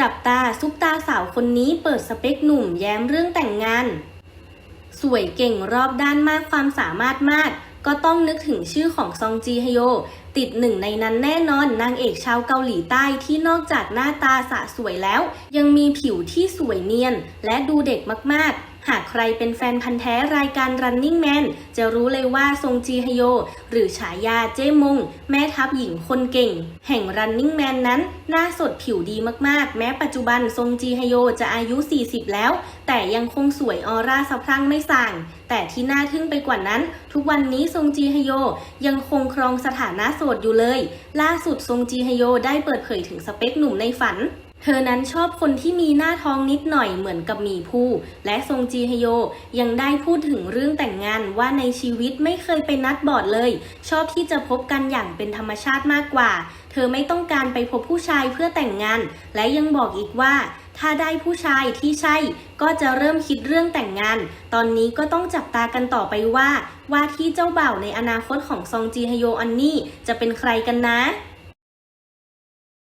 จับตาซุปตาสาวคนนี้เปิดสเปคหนุ่มแย้มเรื่องแต่งงาน สวยเก่งรอบด้านมากความสามารถมาก ก็ต้องนึกถึงชื่อของซองจีฮโย ติดหนึ่งในนั้นแน่นอนนางเอกชาวเกาหลีใต้ที่นอกจากหน้าตาสะสวยแล้ว ยังมีผิวที่สวยเนียนและดูเด็กมากๆ หากใครเป็นแฟนพันธ์แท้รายการ Running Man จะรู้เลยว่าซงจีฮโย หรือฉายาเจ้มง แม่ทัพหญิงคนเก่ง แห่ง Running Man นั้น หน้าสดผิวดีมากๆ แม้ปัจจุบันซงจีฮโยจะอายุ 40 แล้ว แต่ยังคงสวยออร่าสะพรั่งไม่สั่ง แต่ที่น่าทึ่งไปกว่านั้น ทุกวันนี้ซงจีฮโย ยังคงครองสถานะโสดอยู่เลย ล่าสุดซงจีฮโยได้เปิดเผยถึงสเปคหนุ่มในฝัน เธอนั้นชอบคนที่มีหน้าท้องนิดหน่อยเหมือนกับหมีผู้ และซงจีฮโย ยังได้พูดถึงเรื่องแต่งงานว่าในชีวิตไม่เคยไปนัดบอร์ดเลย ชอบที่จะพบกันอย่างเป็นธรรมชาติมากกว่า เธอไม่ต้องการไปพบผู้ชายเพื่อแต่งงาน และยังบอกอีกว่าถ้าได้ผู้ชายที่ใช่ ก็จะเริ่มคิดเรื่องแต่งงาน ตอนนี้ก็ต้องจับตากันต่อไปว่า ว่าที่เจ้าบ่าวในอนาคตของซองจีฮโยอันนี่จะเป็นใครกันนะ